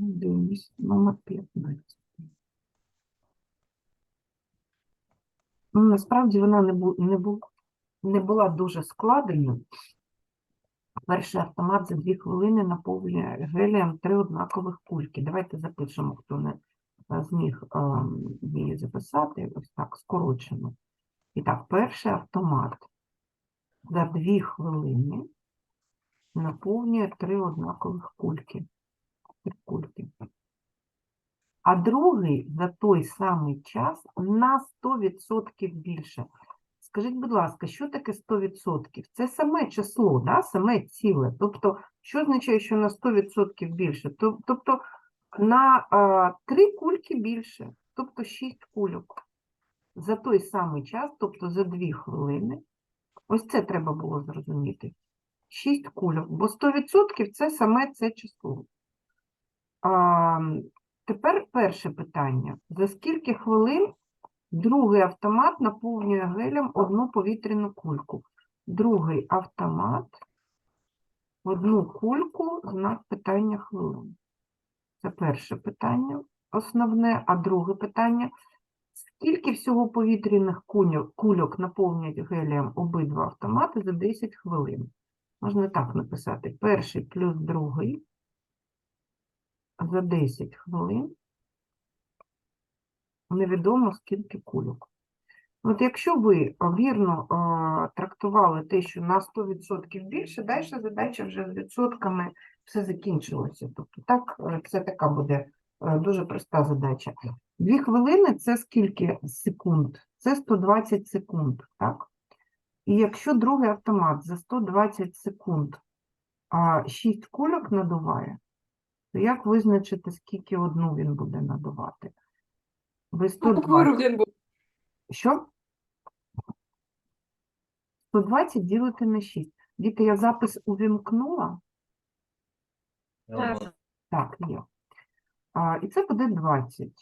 Дивимось, номер 15. Ну, насправді вона не, бу, не, бу, не була дуже складеною. Перший автомат за дві хвилини наповнює гелієм три однакових кульки. Давайте запишемо, хто не е, зміг е, її записати, ось так, скорочено. І так, перший автомат за дві хвилини наповнює три однакових кульки. Три. А другий за той самий час на 100% більше. Скажіть, будь ласка, що таке 100%? Це саме число, да? саме ціле. Тобто, що означає, що на 100% більше? Тобто на а, 3 кульки більше, тобто 6 кульок. За той самий час, тобто за 2 хвилини. Ось це треба було зрозуміти. 6 кульок, бо 100% це саме це число. А, тепер перше питання. За скільки хвилин другий автомат наповнює гелем одну повітряну кульку? Другий автомат одну кульку, знак питання хвилин. Це перше питання основне. А друге питання. Скільки всього повітряних кульок наповнюють гелієм обидва автомати за 10 хвилин? Можна так написати. Перший плюс другий за 10 хвилин. Невідомо скільки кульок. От якщо ви вірно трактували те, що на 100% більше, далі задача вже з відсотками все закінчилося. Тобто так, е, це така буде е, дуже проста задача. Дві хвилини це скільки секунд? Це 120 секунд, так? І якщо другий автомат за 120 секунд 6 кульок надуває, то як визначити, скільки одну він буде надувати? Ви 120... Що? 120 ділити на 6. Діти, я запис увімкнула? Так. Так, є. А, і це буде 20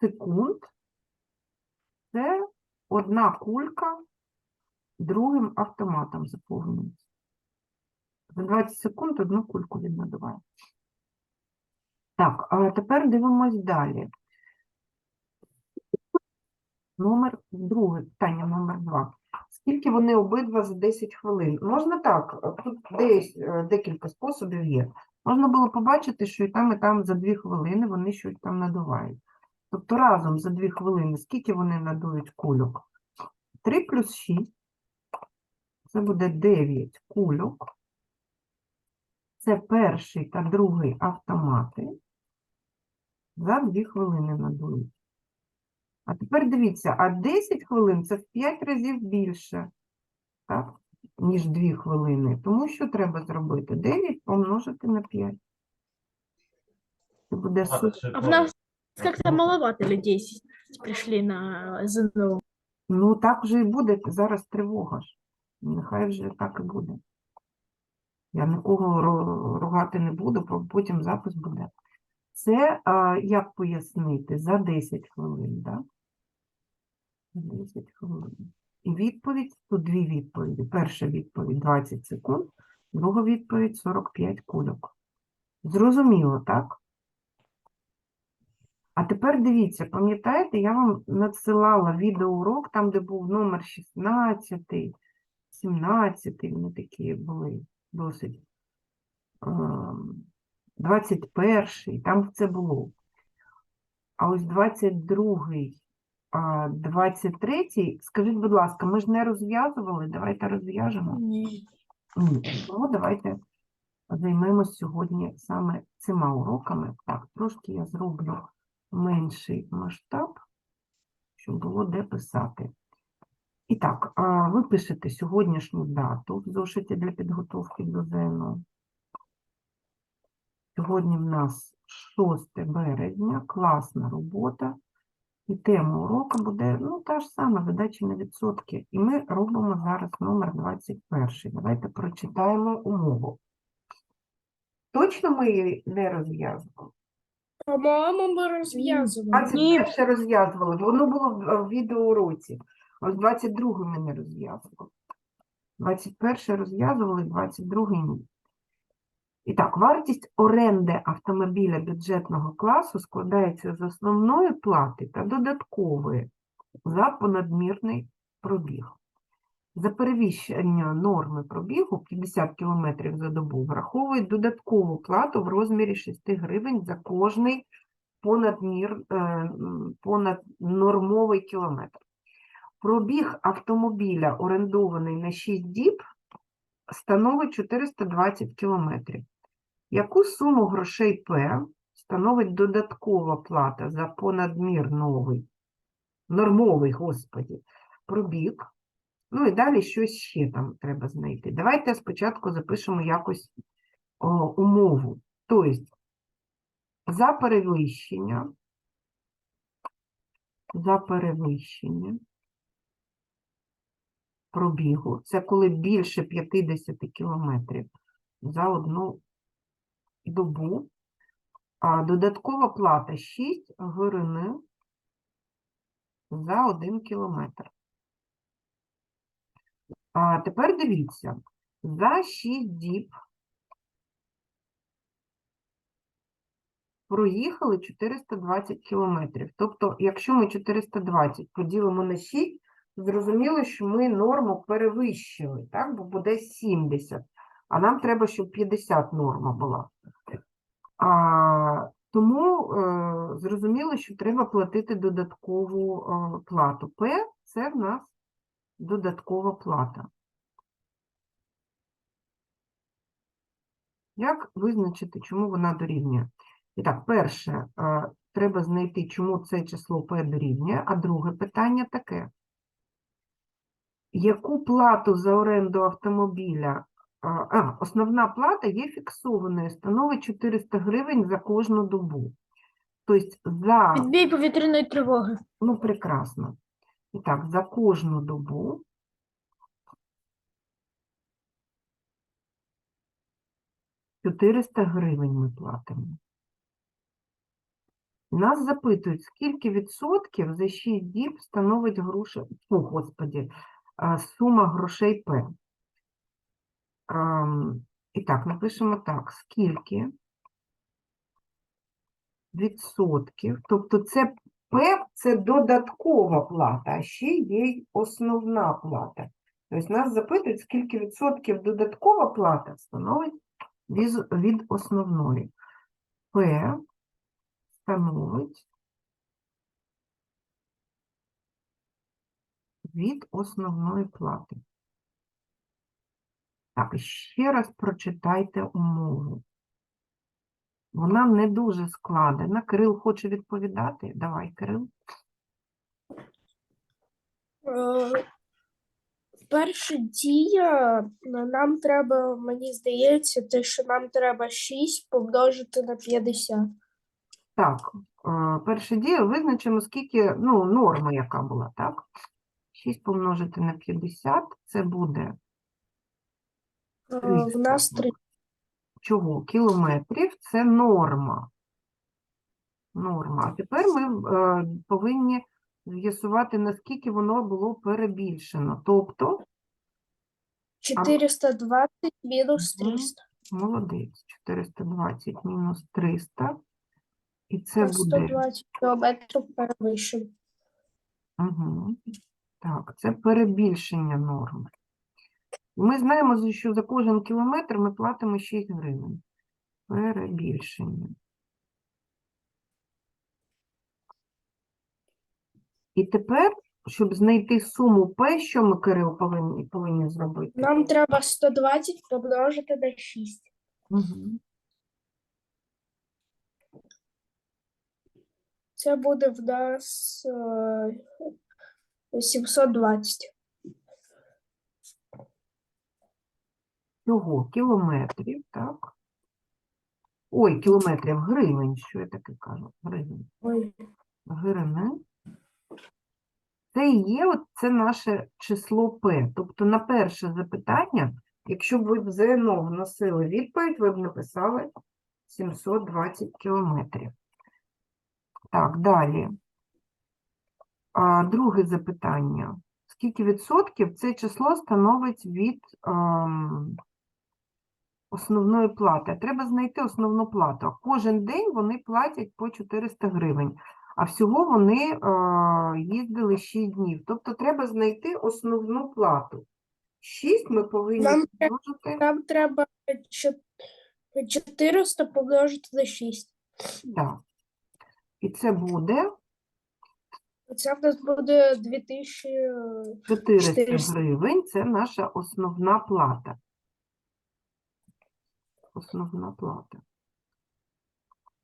секунд. Це одна кулька другим автоматом заповнюється. За 20 секунд одну кульку він надуває. Так, а тепер дивимось далі. Номер друге, питання номер два. Скільки вони обидва за 10 хвилин? Можна так, тут десь е, декілька способів є. Можна було побачити, що і там, і там за 2 хвилини вони щось там надувають. Тобто разом за 2 хвилини скільки вони надують кульок? 3 плюс 6. Це буде 9 кульок. Це перший та другий автомати. За 2 хвилини надують. А тепер дивіться, а 10 хвилин це в 5 разів більше, так, ніж 2 хвилини. Тому що треба зробити? 9 помножити на 5. Це буде А А в нас как-то маловато людей пришли на ЗНО. Ну, так вже і буде. Зараз тривога ж. Нехай вже так і буде. Я нікого ругати не буду, потім запис буде. Це а, як пояснити? За 10 хвилин, так? За 10 хвилин. І відповідь, тут дві відповіді. Перша відповідь 20 секунд, друга відповідь 45 кульок. Зрозуміло, так? А тепер дивіться, пам'ятаєте, я вам надсилала відеоурок, там, де був номер 16, 17, вони такі були досить. ем, 21, там це було. А ось 22, а, 23, скажіть, будь ласка, ми ж не розв'язували, давайте розв'яжемо. Ні. Ні, тому давайте займемось сьогодні саме цими уроками. Так, трошки я зроблю менший масштаб, щоб було де писати. І так, ви пишете сьогоднішню дату в зошиті для підготовки до ЗНО. Сьогодні в нас 6 березня, класна робота. І тема уроку буде ну, та ж сама задача на відсотки. І ми робимо зараз номер 21. Давайте прочитаємо умову. Точно ми її не розв'язували? По-моєму, ми А розв'язували. це перше розв'язували, воно було в відеоуроці. Ось 22 ми не розв'язували. 21 розв'язували, 22 ні. І так, вартість оренди автомобіля бюджетного класу складається з основної плати та додаткової за понадмірний пробіг. За перевищення норми пробігу 50 км за добу враховують додаткову плату в розмірі 6 гривень за кожний понадмір, е, понаднормовий кілометр. Пробіг автомобіля, орендований на 6 діб, становить 420 кілометрів. Яку суму грошей П становить додаткова плата за понадмір новий, нормовий, господі, пробіг? Ну і далі щось ще там треба знайти. Давайте спочатку запишемо якось о, умову. Тобто, за перевищення, за перевищення пробігу, це коли більше 50 кілометрів за одну добу, а додаткова плата 6 гривень за 1 кілометр. А тепер дивіться, за 6 діб проїхали 420 кілометрів. Тобто, якщо ми 420 поділимо на 6, зрозуміло, що ми норму перевищили, так? бо буде 70, а нам треба, щоб 50 норма була. А, тому е, зрозуміло, що треба платити додаткову е, плату. П – це в нас додаткова плата. Як визначити, чому вона дорівнює? І так, перше, е, треба знайти, чому це число P дорівнює, а друге питання таке. Яку плату за оренду автомобіля? А, основна плата є фіксованою, становить 400 гривень за кожну добу. Тобто за, Відбій повітряної тривоги. ну, прекрасно. І так, за кожну добу – 400 гривень ми платимо. Нас запитують, скільки відсотків за 6 діб становить гроші, о, господі, сума грошей П. І так, напишемо так, скільки відсотків, тобто це П – це додаткова плата, а ще є й основна плата. Тобто нас запитують, скільки відсотків додаткова плата становить від основної. П становить від основної плати. Так, ще раз прочитайте умову. Вона не дуже складена. Кирил хоче відповідати? Давай, Кирил. Е, Перша дія нам треба, мені здається, те, що нам треба 6 помножити на 50. Так, е, перша дія визначимо, скільки, ну, норма яка була, так? 6 помножити на 50, це буде В нас 3. чого? Кілометрів, це норма. Норма. А тепер ми е, повинні з'ясувати, наскільки воно було перебільшено. Тобто, 420 мінус 300. молодець, 420 мінус 300. І це буде 120 кілометрів перевищено. Угу. Так, це перебільшення норми. Ми знаємо, що за кожен кілометр ми платимо 6 гривень. Перебільшення. І тепер, щоб знайти суму П, що ми, Кирил, повинні, повинні зробити? Нам треба 120 помножити на 6. Угу. Це буде в нас е, 720. Чого? Кілометрів, так? Ой, кілометрів, гривень, що я таке кажу? Гривень. Ой, гривни. Це і є от це наше число П. Тобто на перше запитання, якщо б ви в ЗНО вносили відповідь, ви б написали 720 кілометрів. Так, далі. А, друге запитання. Скільки відсотків це число становить від ем, основної плати. Треба знайти основну плату. Кожен день вони платять по 400 гривень, а всього вони е, їздили 6 днів. Тобто треба знайти основну плату. 6 ми повинні Нам помножити. Нам треба 400 помножити на 6. Да. І це буде Це в нас буде 2000. 400 400. гривень. Це наша основна плата. Основна плата.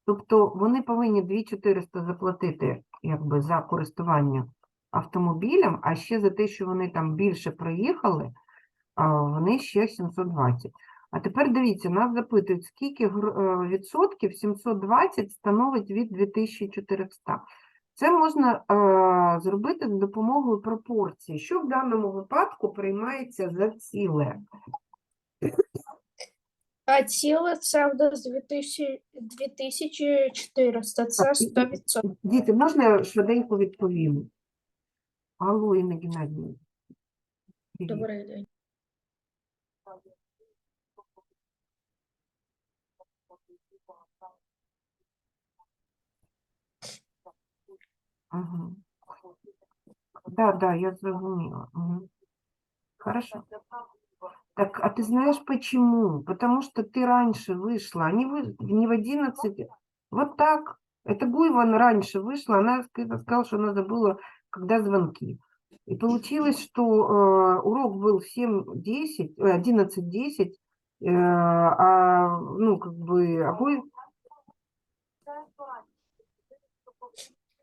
Тобто вони повинні 2400 заплатити якби, за користування автомобілем, а ще за те, що вони там більше проїхали, вони ще 720. А тепер дивіться, нас запитують, скільки е, відсотків 720 становить від 2400. Це можна е, зробити за допомогою пропорції, що в даному випадку приймається за ціле. А ціле це в нас 2000, 2400. Це Так, і- 100%. Діти, можна я швиденько відповім? Алло, Інна Геннадіївна. Привіт. Добрий день. Ага. Да, да, я зрозумела. Мгм. Хорошо. Так, а ты знаешь почему? Потому что ты раньше вышла, а не, вы, не в 11. Вот так. Это Гуйван раньше вышла, она ска- сказала, что она забыла, когда звонки. И получилось, что э, урок был в 7.10, э, 11.10, э, а, ну, как бы, а Гуй-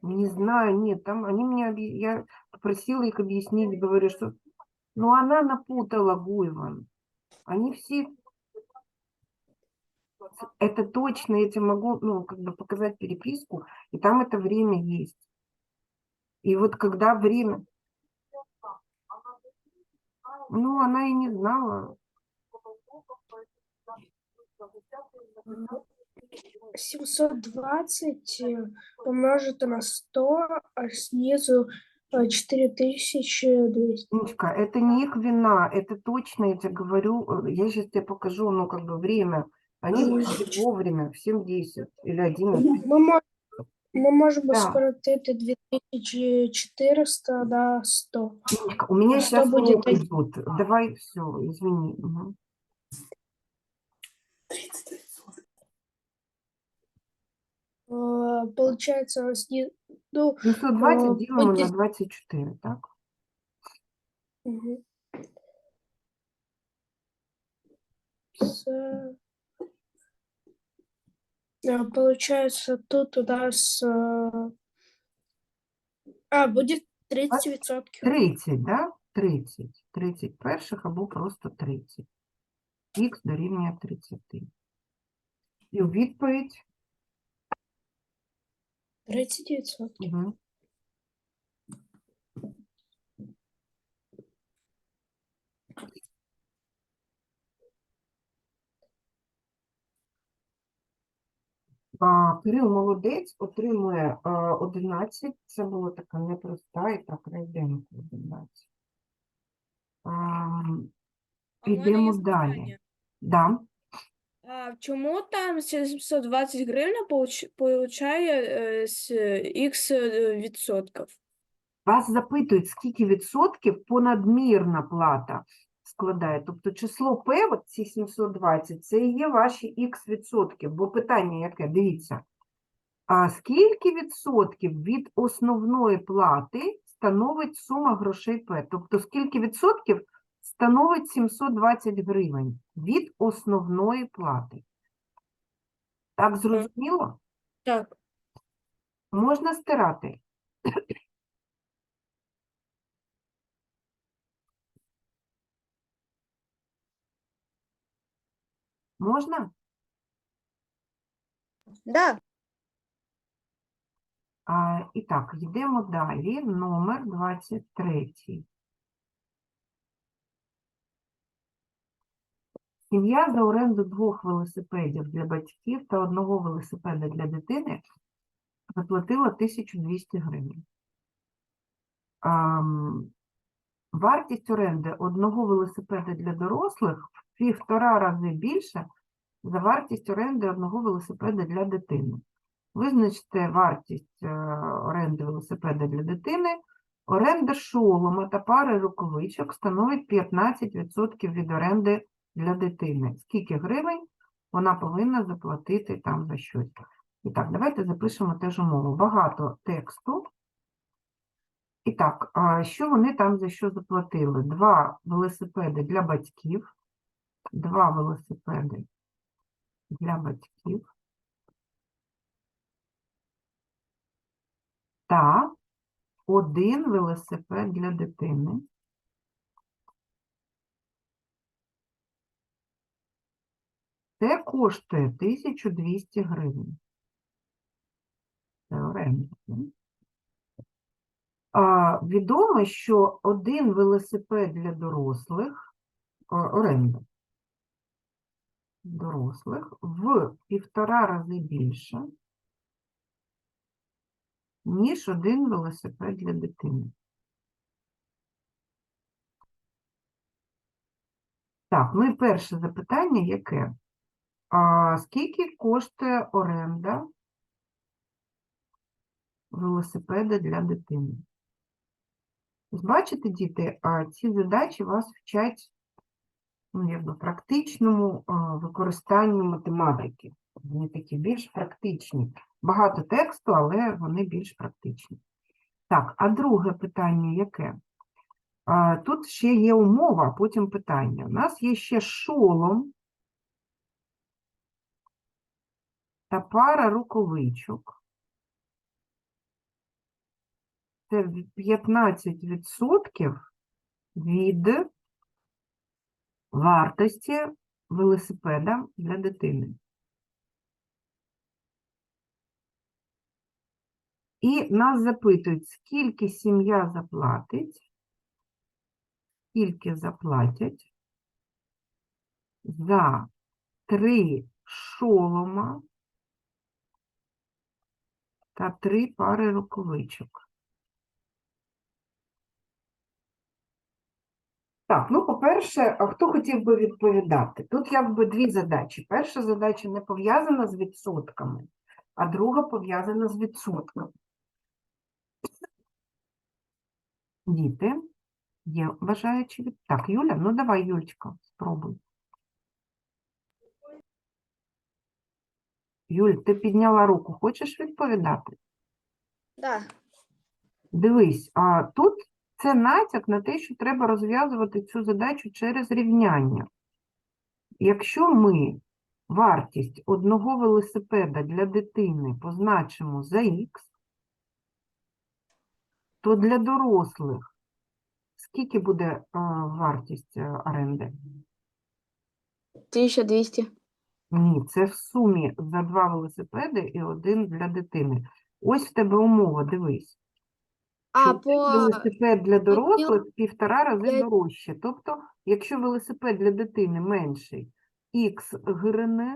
Не знаю, нет, там они мне, я попросила их объяснить, говорю, что, ну, она напутала Гуйван. Они все, это точно, я тебе могу, ну, как бы показать переписку, и там это время есть. И вот когда время, ну, она и не знала, 720 э, помножити на 100, а снизу 4200. Ничка, это не их вина, это точно, я тебе говорю, э, я сейчас тебе покажу, ну, как бы время, они пришли вовремя, в 7.10 или 11. Ми, мо- ми можемо Да. скоротити 2400 на 100. Ниночка, у меня А сейчас будет идут. Давай, все, извини. мгм. Э, Получается, ну, 720 Э, делим на будет- 24, так? мгм. Це... Э, Получается, тут у нас... э, А, будет 30%. 30, да? 30. 30 перших або просто 30. Х дорівнює 30. І у відповідь 30%. угу. А, Кирил молодець, отримує а, 11. Це було така непроста і так райденько 11. А, А Йдемо далі. Да. А чому там 720 гривень получає з X відсотків? Вас запитують, скільки відсотків понадмірна плата складає. Тобто число P, от ці 720, це і є ваші х відсотків. Бо питання яке? Дивіться. А скільки відсотків від основної плати становить сума грошей P? Тобто скільки відсотків становить 720 гривень від основної плати? Так зрозуміло? Так. Можна стирати. Можна? Да. А, і так, йдемо далі. Номер 23. Сім'я за оренду двох велосипедів для батьків та одного велосипеда для дитини заплатила 1200 гривень. Вартість оренди одного велосипеда для дорослих в півтора рази більше за вартість оренди одного велосипеда для дитини. Визначте вартість е, оренди велосипеда для дитини. Оренда шолома та пари рукавичок становить 15% від оренди для дитини. Скільки гривень вона повинна заплатити там за щось? І так, давайте запишемо теж умову. Багато тексту. І так, що вони там за що заплатили? Два велосипеди для батьків, два велосипеди для батьків та один велосипед для дитини. Це коштує 1200 гривень. Це оренда. Відомо, що один велосипед для дорослих, оренда дорослих в півтора рази більше, ніж один велосипед для дитини. Так, ну і перше запитання яке? А, скільки коштує оренда велосипеда для дитини? Бачите, діти, ці задачі вас вчать ну, практичному використанню математики. Вони такі більш практичні. Багато тексту, але вони більш практичні. Так, а друге питання яке? Тут ще є умова, а потім питання. У нас є ще шолом та пара рукавичок. Це 15% від вартості велосипеда для дитини. І нас запитують, скільки сім'я заплатить, скільки заплатять за три шолома та три пари рукавичок. Так, ну, по-перше, хто хотів би відповідати? Тут якби дві задачі. Перша задача не пов'язана з відсотками, а друга пов'язана з відсотками. Діти, є бажаючі від... Так, Юля, ну давай, Юльчка, спробуй. Юль, ти підняла руку, хочеш відповідати? Да. Дивись, а тут це натяк на те, що треба розв'язувати цю задачу через рівняння. Якщо ми вартість одного велосипеда для дитини позначимо за х, то для дорослих скільки буде е, вартість е, оренди? 1200. Ні, це в сумі за два велосипеди і один для дитини. Ось в тебе умова, дивись. А по велосипед для дорослих в півтора рази я- дорожче. Тобто, якщо велосипед для дитини менший х гривни,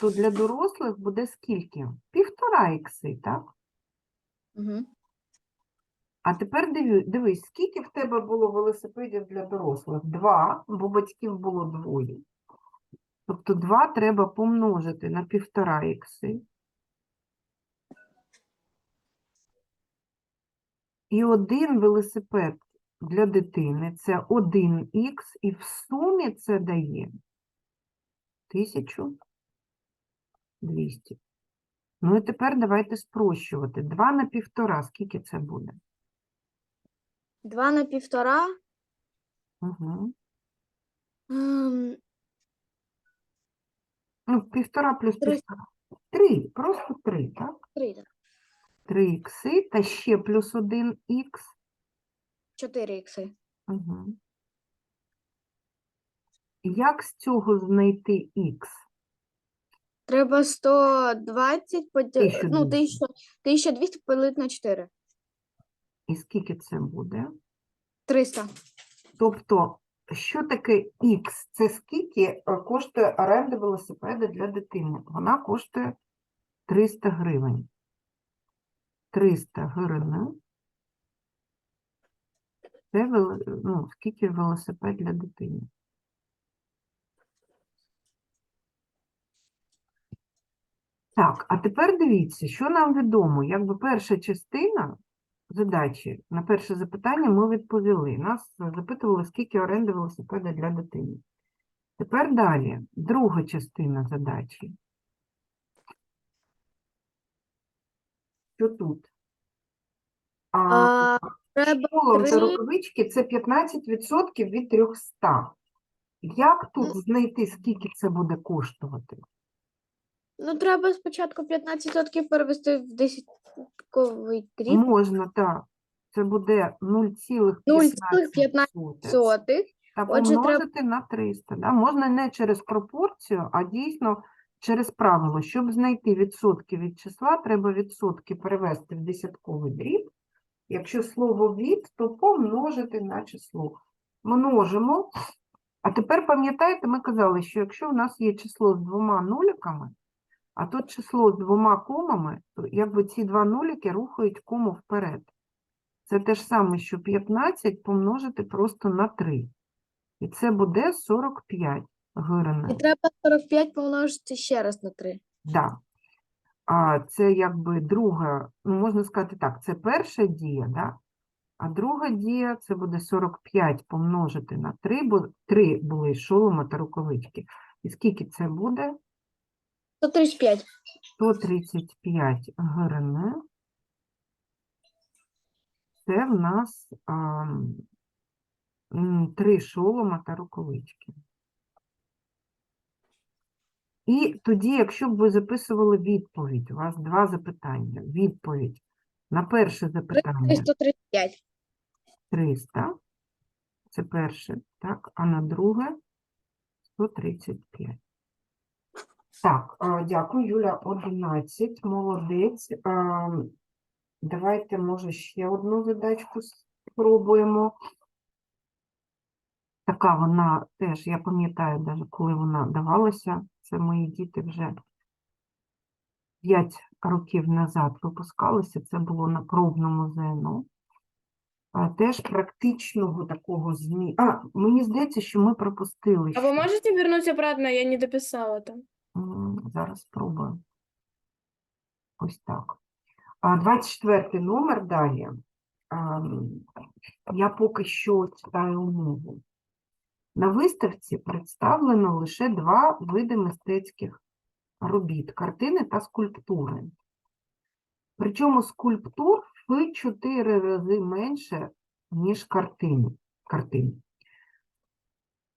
то для дорослих буде скільки? Півтора ікси, так? Мгм. А тепер диві- дивись, скільки в тебе було велосипедів для дорослих? Два, бо батьків було двоє. Тобто два треба помножити на півтора ікси. І один велосипед для дитини це 1х, і в сумі це дає 1200. Ну і тепер давайте спрощувати. 2 на півтора, скільки це буде? 2 на півтора. Угу. Ну, півтора плюс Три. півтора. Три, просто три, так? Три, так. Три ікси та ще плюс один х. 4 ікси. Угу. Як з цього знайти х? Треба 120 поділ... ну, 1200. 1000, 1200 поділити на 4. І скільки це буде? 300. Тобто, що таке Х? Це скільки е, коштує оренда велосипеда для дитини? Вона коштує 300 гривень. 300 гривень Це ну, скільки велосипед для дитини. Так, а тепер дивіться, що нам відомо. Якби перша частина задачі на перше запитання ми відповіли. Нас запитували, скільки оренди велосипеда для дитини. Тепер далі, друга частина задачі. Що тут? А, А, шолом та рукавички це 15% від 300. Як тут Ну. знайти, скільки це буде коштувати? Ну, треба спочатку 15% перевести в десятковий дріб. Можна, так. Це буде 0,15 сотих. та Отже, треба- помножити на 300. Да? Можна не через пропорцію, а дійсно через правило. Щоб знайти відсотки від числа, треба відсотки перевести в десятковий дріб. Якщо слово від, то помножити на число. Множимо. А тепер пам'ятаєте, ми казали, що якщо у нас є число з двома нуликами, а тут число з двома комами, то якби ці два нулики рухають кому вперед. Це те ж саме, що 15 помножити просто на 3. І це буде 45 гривень. І треба 45 помножити ще раз на 3. Да. А це якби друга, ну можна сказати так, це перша дія, да? а друга дія це буде 45 помножити на 3, бо 3 були шолома та рукавички. І скільки це буде? 135. 135 гривень. Це в нас м, три шолома та рукавички. І тоді, якщо б ви записували відповідь, у вас два запитання. Відповідь на перше запитання 135. 300, це перше, так, а на друге 135. Так, дякую, Юля, 11, молодець. Давайте, може, ще одну задачку спробуємо. Така вона теж, я пам'ятаю, даже коли вона давалася, це мої діти вже 5 років назад випускалися, це було на пробному ЗНО. Теж практичного такого змі. А, мені здається, що ми пропустили. А ще. можете вернуть обратно? Я не дописала там. Зараз спробую. Ось так. А 24 номер далі. Я поки що читаю умову. На виставці представлено лише два види мистецьких робіт картини та скульптури. Причому скульптур в 4 рази менше, ніж картини. картин.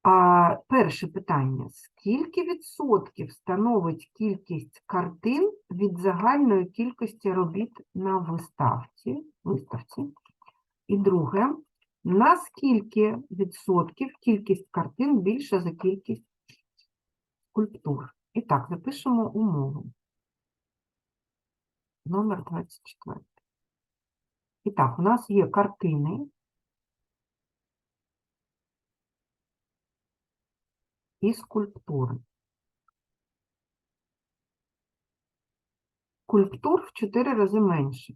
А перше питання: скільки відсотків становить кількість картин від загальної кількості робіт на виставці? виставці? І друге, на скільки відсотків кількість картин більша за кількість скульптур? І так, запишемо умову. Номер 24. І так, у нас є картини і скульптури. Скульптур в 4 рази менше.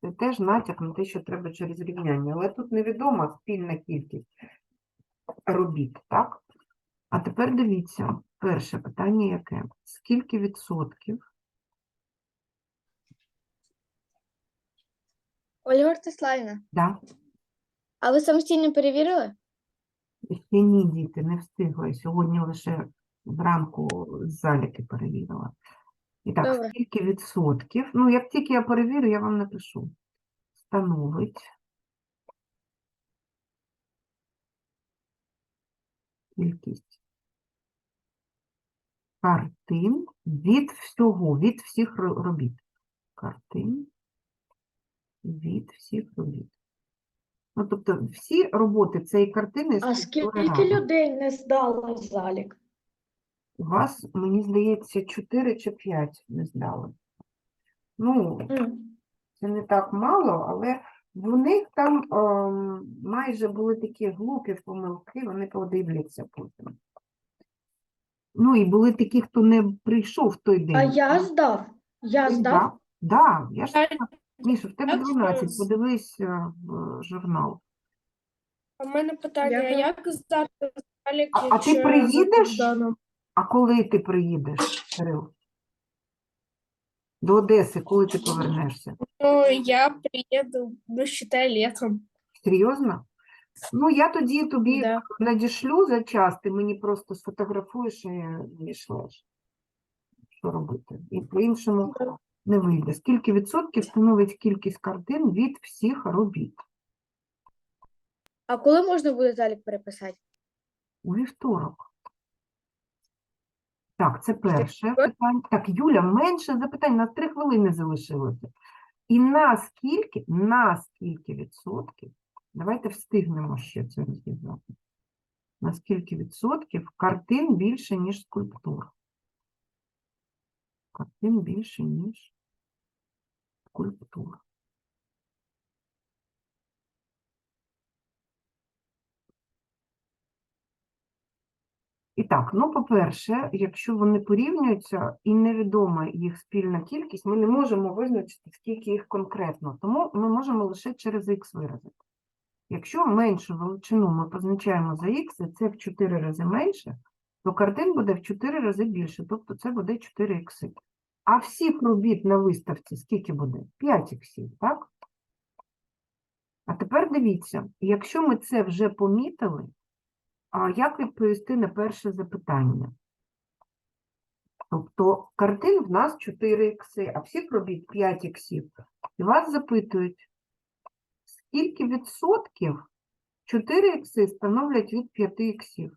Це теж натяк на те, що треба через рівняння. Але тут невідома спільна кількість робіт, так? А тепер дивіться, перше питання яке? Скільки відсотків Ольга Ростиславівна, да, а ви самостійно перевірили? Ще ні, діти, не встигла. Сьогодні лише вранку заліки перевірила. І так, Добре. скільки відсотків? Ну, як тільки я перевірю, я вам напишу. Становить кількість картин від всього, від всіх робіт. Картин від всіх робіт. Ну, тобто всі роботи цієї картини А скульптури скільки разом. людей не здало залік? У вас, мені здається, 4 чи 5 не здали. Ну, це не так мало, але в них там ем, майже були такі глупі помилки, вони подивляться потім. Ну, і були такі, хто не прийшов в той день. А я здав. Я здав. Да, я ж Міша, в тебе як 12, зараз? подивись е, в журнал. А в мене питання, Дякую. як здати залік, А- а ти якщо я за приїдеш? кордоном? А коли ти приїдеш, Кирил? До Одеси, коли ти повернешся? Ну, я приеду, ну, считай, летом. Серйозно? Ну, я тоді тобі Да. надішлю за час, ти мені просто сфотографуєш і надішлеш. Що робити? І по-іншому. Не вийде. Скільки відсотків становить кількість картин від всіх робіт? А коли можна буде залік переписати? У вівторок. Так, це перше питання. Так, Юля, менше запитань, на три хвилини залишилося. І на скільки, на скільки відсотків, давайте встигнемо ще це розв'язати. На скільки відсотків картин більше, ніж скульптур? Картин більше, ніж скульптур. І так, ну, по-перше, якщо вони порівнюються і невідома їх спільна кількість, ми не можемо визначити, скільки їх конкретно, тому ми можемо лише через х виразити. Якщо меншу величину ми позначаємо за х, і це в 4 рази менше, то картин буде в 4 рази більше, тобто це буде 4 х. А всіх робіт на виставці скільки буде? 5 х, так? А тепер дивіться, якщо ми це вже помітили, як відповісти на перше запитання? Тобто картин в нас 4 ікси, а всіх робіт 5 іксів. І вас запитують, скільки відсотків 4 ікси становлять від 5 іксів?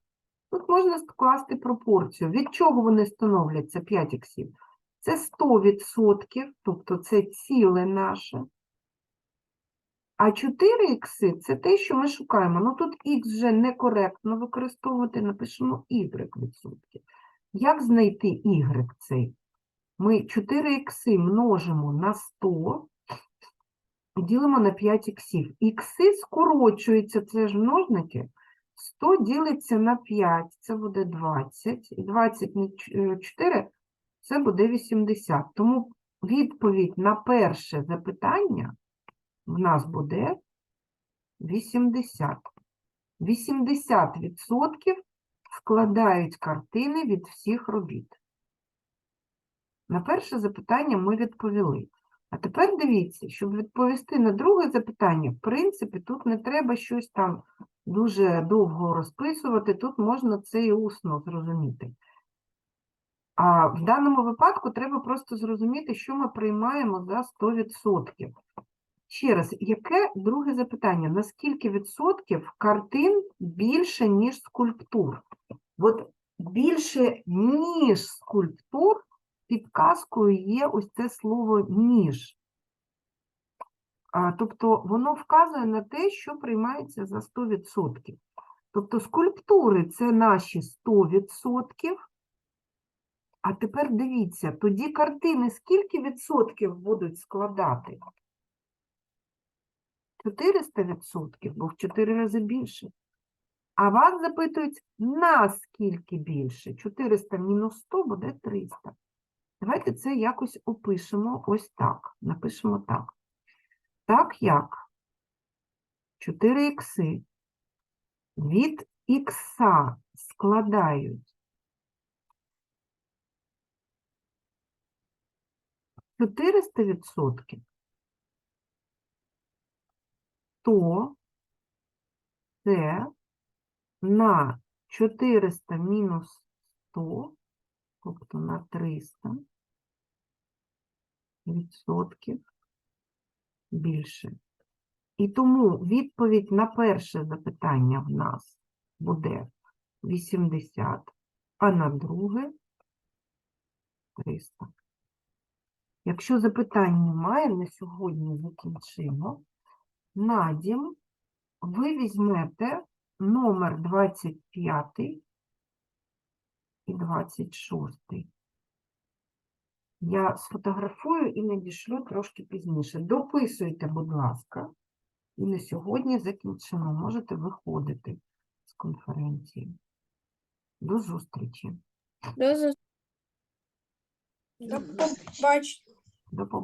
Тут можна скласти пропорцію. Від чого вони становляться 5 іксів? Це 100%, тобто це ціле наше. А 4 ікси – це те, що ми шукаємо. Ну тут х вже некоректно використовувати, напишемо y відсотків. Як знайти y цей? Ми 4 ікси множимо на 100 і ділимо на 5 іксів. Ікси скорочуються, це ж множники. 100 ділиться на 5, це буде 20. І 20 на 4 – це буде 80. Тому відповідь на перше запитання в нас буде 80. 80% складають картини від всіх робіт. На перше запитання ми відповіли. А тепер дивіться, щоб відповісти на друге запитання, в принципі, тут не треба щось там дуже довго розписувати, тут можна це і усно зрозуміти. А в даному випадку треба просто зрозуміти, що ми приймаємо за 100%. Ще раз, яке друге запитання? На скільки відсотків картин більше, ніж скульптур? От більше, ніж скульптур, підказкою є ось це слово ніж. Тобто воно вказує на те, що приймається за 100%. Тобто скульптури це наші 100%. А тепер дивіться, тоді картини скільки відсотків будуть складати? 400%, бо в 4 рази більше. А вас запитують, на скільки більше? 400 мінус 100 буде 300. Давайте це якось опишемо ось так. Напишемо так. Так як 4 ікси від ікса складають 400%, то це на 400 мінус 100, тобто на 300 відсотків більше. І тому відповідь на перше запитання в нас буде 80, а на друге 300. Якщо запитань немає, на сьогодні закінчимо. Надім, ви візьмете номер 25 і 26. Я сфотографую і надішлю трошки пізніше. Дописуйте, будь ласка. І на сьогодні закінчимо. Можете виходити з конференції. До зустрічі. До зустрічі. До побачення. До побачення.